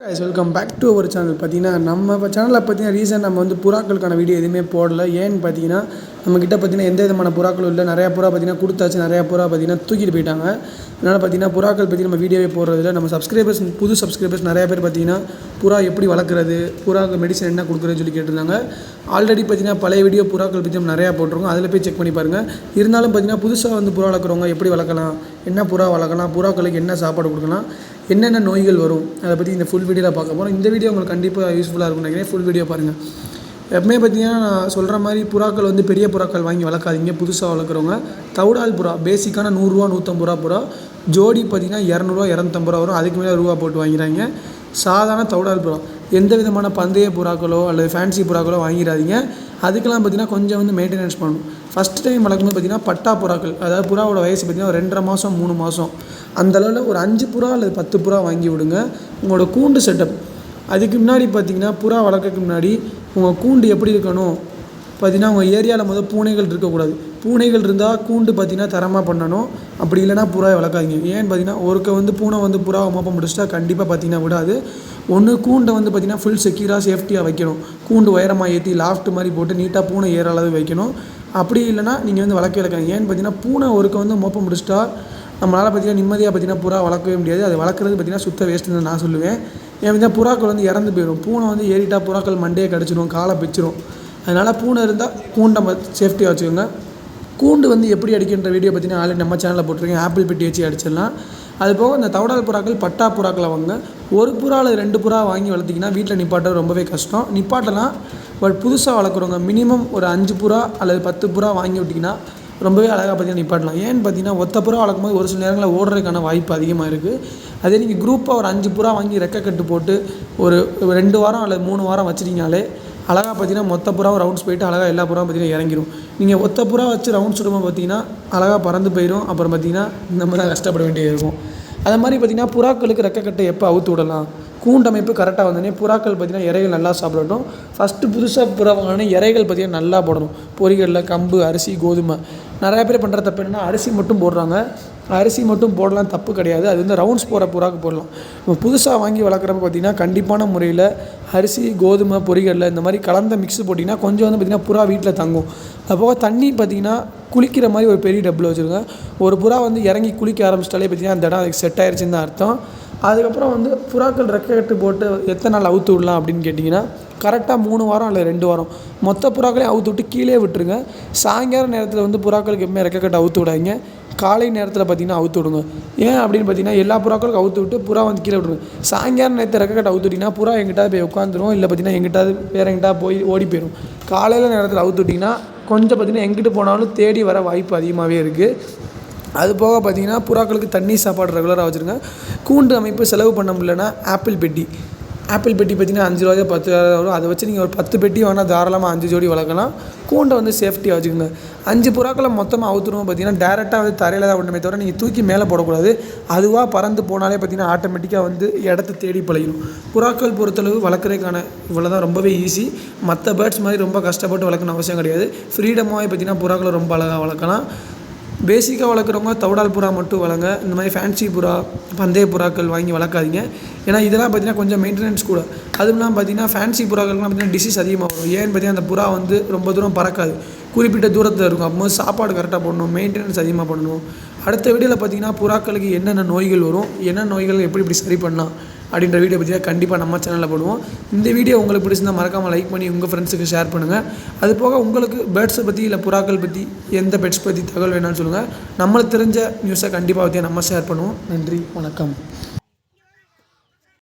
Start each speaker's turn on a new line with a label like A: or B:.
A: guys welcome back to அவர் channel பார்த்தீங்கன்னா நம்ம சேனலில் பார்த்தீங்கன்னா ரீசன் நம்ம வந்து புறாக்களுக்கான வீடியோ எதுவுமே போடல. ஏன்னு பார்த்தீங்கன்னா நம்மக்கிட்ட பார்த்தீங்கன்னா எந்த விதமான புறாக்களும் இல்லை. நிறையா புறா பார்த்தீங்கன்னா கொடுத்தாச்சு நிறையா புறா பார்த்தீங்கன்னா தூக்கிட்டு போயிட்டாங்க. அதனால் பார்த்தீங்கன்னா புறாக்கள் பற்றி நம்ம வீடியோவே போடுறதில்ல. நம்ம சப்ஸ்கிரைபர்ஸ் புது சப்ஸ்கிரைபர்ஸ் நிறையா பேர் பார்த்தீங்கன்னா புறா எப்படி வளர்க்குறது புறாக்கு மெடிசன் என்ன கொடுக்குறதுன்னு சொல்லி கேட்டிருந்தாங்க. ஆல்ரெடி பார்த்தீங்கன்னா பழைய வீடியோ புறாக்கள் பற்றி நம்ம நிறையா போட்டிருக்கோம். அதில் போய் செக் பண்ணி பாருங்கள் இருந்தாலும் பார்த்தீங்கன்னா புதுசாக வந்து புறா வளர்க்குறவங்க எப்படி வளர்க்கலாம் என்ன புறா வளர்க்கலாம் புறாக்களுக்கு என்ன சாப்பாடு கொடுக்கலாம் என்னென்ன நோய்கள் வரும் அதை பற்றி இந்த ஃபுல் வீடியோவில் பார்க்க போகிறோம் இந்த வீடியோ உங்களுக்கு கண்டிப்பாக யூஸ்ஃபுல்லாக இருக்கும்னு நினைக்கிறேன். ஃபுல் வீடியோ பாருங்கள் எப்பவுமே பார்த்தீங்கன்னா நான் சொல்கிற மாதிரி புறாக்கள் வந்து பெரிய புறாக்கள் வாங்கி வளர்க்காதீங்க. புதுசாக வளர்க்குறவங்க. தவுடால் புறா பேசிக்கான நூறுரூவா நூற்றம்பது ரூபா புறா. ஜோடி பார்த்தீங்கன்னா இரநூறுவா இரநூத்தம்பது ரூபா வரும். அதுக்கு மேலே ரூபா போட்டு வாங்கிறாங்க சாதாரண தவுடால் புறா. எந்த விதமான பந்தய புறாக்களோ அல்லது ஃபேன்சி புறாக்களோ வாங்கிடாதீங்க. அதுக்கெல்லாம் பார்த்தீங்கன்னா கொஞ்சம் வந்து மெயின்டெனன்ஸ் பண்ணணும். ஃபஸ்ட் டைம் வளர்க்கும்போது பார்த்தீங்கன்னா பட்டா புறாக்கள். அதாவது புறாவோட வயசு பார்த்தீங்கன்னா ரெண்டரை மாதம் மூணு மாதம் அந்தளவில் ஒரு அஞ்சு புறா அல்லது பத்து புறா வாங்கி விடுங்க. உங்களோட கூண்டு செட்டப் அதுக்கு முன்னாடி பார்த்திங்கன்னா புறா வளர்க்கறதுக்கு முன்னாடி உங்கள் கூண்டு எப்படி இருக்கணும்? பார்த்தீங்கன்னா உங்கள் ஏரியாவில் முதல் பூனைகள் இருக்கக்கூடாது. பூனைகள் இருந்தால் கூண்டு பார்த்தீங்கன்னா தரமாக பண்ணணும். அப்படி இல்லைனா புறாவை வளர்க்காதீங்க. ஏன்னு பார்த்தீங்கன்னா ஒருக்க வந்து பூனை வந்து புறாவை மோப்பம் முடிச்சிட்டா கண்டிப்பாக பார்த்தீங்கன்னா விடாது. ஒன்று கூண்டை வந்து பார்த்தீங்கன்னா ஃபுல் செக்யூராக சேஃப்டியாக வைக்கணும். கூண்டு உயரமாக ஏற்றி லாஃப்ட் மாதிரி போட்டு நீட்டாக பூனை ஏற அளவு வைக்கணும். அப்படி இல்லைனா நீங்கள் வந்து வளர்க்க வளர்க்கணும் ஏன்னு பார்த்தீங்கன்னா பூனை ஒருக்க வந்து மோப்பம் முடிச்சிட்டா நம்மளால் பார்த்தீங்கன்னா நிம்மதியாக பார்த்தீங்கன்னா புறா வளர்க்கவே முடியாது. அது வளர்க்குறது பார்த்தீங்கன்னா சுத்த வேஸ்ட்டுன்னு நான் சொல்லுவேன். ஏன்னா புறாக்கள் வந்து இறந்து போயிடும் பூனை வந்து ஏறிட்டால் புறாக்கள் மண்டையை கடிச்சிடும் காலை பிச்சிரும். அதனால் பூனை இருந்தால் கூண்டை சேஃப்டியாக வச்சுக்கோங்க. கூண்டு வந்து எப்படி அடிக்கின்ற வீடியோ பார்த்தீங்கன்னா ஆல்ரெடி நம்ம சேனலில் போட்டிருக்கேன். ஆப்பிள் பெட்டி வச்சு அடிச்சிடலாம். அது போக இந்த தவடால் புறாக்கள் பட்டா புறாக்களை வாங்க ஒரு புறாவில் ரெண்டு புறா வாங்கி வளர்த்திங்கன்னா வீட்டில் நிப்பாட்ட ரொம்பவே கஷ்டம். நிப்பாட்டலாம். பட் புதுசாக வளர்க்குறவங்க மினிமம் ஒரு அஞ்சு புறா அல்லது பத்து புறா வாங்கி விட்டிங்கன்னா ரொம்பவே அழகாக பார்த்தீங்கன்னா நிப்பாட்டலாம். ஏன்னு பார்த்தீங்கன்னா ஒத்த புறா வளர்க்கும் போது ஒரு சில நேரங்களில் ஓடுறதுக்கான வாய்ப்பு அதிகமாக இருக்குது அதே நீங்கள் குரூப்பாக ஒரு அஞ்சு புறா வாங்கி ரெக்க கட்டு போட்டு ஒரு ரெண்டு வாரம் அல்லது மூணு வாரம் வச்சிட்டிங்கனாலே அழகாக பார்த்தீங்கன்னா மொத்த புறாவும் ரவுண்ட்ஸ் போயிட்டு அழகாக எல்லா புறாவும் பார்த்தீங்கன்னா இறங்கிடும் நீங்கள் ஒத்த புறா வச்சு ரவுண்ட்ஸ் விடும்போது பார்த்தீங்கன்னா அழகாக பறந்து போயிடும் அப்புறம் பார்த்தீங்கன்னா நம்ம தான் கஷ்டப்பட வேண்டியது இருக்கும். அது மாதிரி பார்த்தீங்கன்னா புறாக்களுக்கு ரெக்க கட்டை எப்போ அவுத்து விடலாம்? கூண்டமைப்பு கரெக்டாக வந்தோடனே புறாக்கள் பார்த்திங்கன்னா இறைகள் நல்லா சாப்பிடட்டும். ஃபஸ்ட்டு புதுசாக புறா வாங்கினே இறைகள் பார்த்திங்கன்னா நல்லா போடணும். பொறிகளில் கம்பு அரிசி கோதுமை. நிறையா பேர் பண்ணுற தப்பு என்னென்னா அரிசி மட்டும் போடுறாங்க. அரிசி மட்டும் போடலாம் தப்பு கிடையாது. அது வந்து ரவுண்ட்ஸ் போகிற புறாக்கு போடலாம். இப்போ புதுசாக வாங்கி வளர்க்குறப்ப பார்த்திங்கன்னா கண்டிப்பான முறையில் அரிசி கோதுமை பொரிகளில் இந்த மாதிரி கலந்த மிக்ஸ் போட்டிங்கன்னா கொஞ்சம் வந்து பார்த்திங்கன்னா புறா வீட்டில் தங்கும். அதுபோக தண்ணி பார்த்திங்கன்னா குளிக்கிற மாதிரி ஒரு பெரிய டப்பில் வச்சுருங்க. ஒரு புறா வந்து இறங்கி குளிக்க ஆரம்பிச்சிட்டாலே பார்த்திங்கன்னா அந்த இடம் அதுக்கு செட் ஆயிடுச்சுன்னு தான் அர்த்தம். அதுக்கப்புறம் வந்து புறாக்கள் ரெக்கை கட்டு போட்டு எத்தனை நாள் அவுத்து விடலாம் அப்படின்னு கேட்டிங்கன்னா கரெக்டாக மூணு வாரம் இல்லை ரெண்டு வாரம். மொத்த புறாக்களையும் அவுத்து விட்டு கீழே விட்டுருங்க. சாயங்கால நேரத்தில் வந்து புறாக்களுக்கு எப்பவுமே ரெக்கை கட்டு அவுத்து விடாதீங்க. காலை நேரத்தில் பார்த்தீங்கன்னா அவுத்து விடுங்க. ஏன் அப்படின்னு பார்த்தீங்கன்னா எல்லா புறாக்களுக்கும் அவுத்து விட்டு புறா வந்து கீழே விடுங்க சாயங்காலம் நேரத்தில் ரெக்க கட்ட அவுத்து விட்டிங்கன்னா புறா எங்கிட்டாவது போய் உட்காந்துரும் இல்லை பார்த்தீங்கன்னா எங்கிட்டாவது வேறு எங்கிட்டா போய் ஓடி போயிடும் காலையில் நேரத்தில் அவுத்து விட்டிங்கன்னா கொஞ்சம் பார்த்தீங்கன்னா எங்கிட்டு போனாலும் தேடி வர வாய்ப்பு அதிகமாகவே இருக்குது அது போக பார்த்தீங்கன்னா புறாக்களுக்கு தண்ணி சாப்பாடு ரெகுலராக வச்சுருங்க. கூண்டு அமைப்பு செலவு பண்ண முடியலன்னா ஆப்பிள் பெட்டி. ஆப்பிள் பெட்டி பார்த்தீங்கன்னா அஞ்சு ரூபாயோ பத்து ரூபாயோ வரும். அதை வச்சு நீங்கள் ஒரு பத்து பெட்டி வேணால் தாராளமாக அஞ்சு ஜோடி வளர்க்கலாம். கூண்டை வந்து சேஃப்டியாக வச்சுக்கோங்க. அஞ்சு புறாக்களை மொத்தமாக அவுத்துருவோம் பார்த்தீங்கன்னா டேரெக்டாக வந்து தரையில் தான் விடணுமே தவிர நீங்கள் தூக்கி மேலே போடக்கூடாது. அதுவாக பறந்து போனாலே பார்த்தீங்கன்னா ஆட்டோமேட்டிக்காக வந்து இடத்த தேடி பழகிடும் புறாக்கள் பொறுத்தளவு வளர்க்குறதுக்கான இவ்வளோ தான் ரொம்பவே ஈஸி மற்ற பேர்ட்ஸ் மாதிரி ரொம்ப கஷ்டப்பட்டு வளர்க்கணும் அவசியம் கிடையாது. ஃப்ரீடமாகவே பார்த்தீங்கன்னா புறாக்களை ரொம்ப அழகாக வளர்க்கலாம். பேசிக்காக வளர்க்குறவங்க தவுடால் புறா மட்டும் வளங்க இந்த மாதிரி ஃபேன்சி புறா பந்தய புறாக்கள் வாங்கி வளர்க்காதீங்க. ஏன்னா இதெல்லாம் பார்த்தீங்கன்னா கொஞ்சம் மெயின்டெனன்ஸ் கூட. அதுவும் இல்லாமல் பார்த்தீங்கன்னா ஃபேன்சி புறாக்கள்லாம் பார்த்தீங்கன்னா டிசீஸ் அதிகமாக வரும். ஏன்னு பார்த்தீங்கன்னா அந்த புறா வந்து ரொம்ப தூரம் பறக்காது. குறிப்பிட்ட தூரத்தில் இருக்கும். அப்போது சாப்பாடு கரெக்டாக போடணும் மெயின்டெனன்ஸ் அதிகமாக பண்ணணும். அடுத்த வீடியோவில் பார்த்தீங்கன்னா புறாக்களுக்கு என்னென்ன நோய்கள் வரும் என்ன நோய்கள் எப்படி இப்படி சரி பண்ணலாம் அப்படின்ற வீடியோ பற்றி கண்டிப்பாக நம்ம சேனலில் போடுவோம். இந்த வீடியோ உங்களுக்கு பிடிச்சிருந்தால் மறக்காமல் லைக் பண்ணி உங்கள் ஃப்ரெண்ட்ஸுக்கு ஷேர் பண்ணுங்கள் அது போக உங்களுக்கு பேர்ட்ஸை பற்றி இல்லை புறாக்கள் பற்றி எந்த பெட்ஸ் பற்றி தகவல் வேணாம்னு சொல்லுங்கள் நம்மளுக்கு தெரிஞ்ச நியூஸை கண்டிப்பாக பற்றி நம்ம ஷேர் பண்ணுவோம். நன்றி வணக்கம்.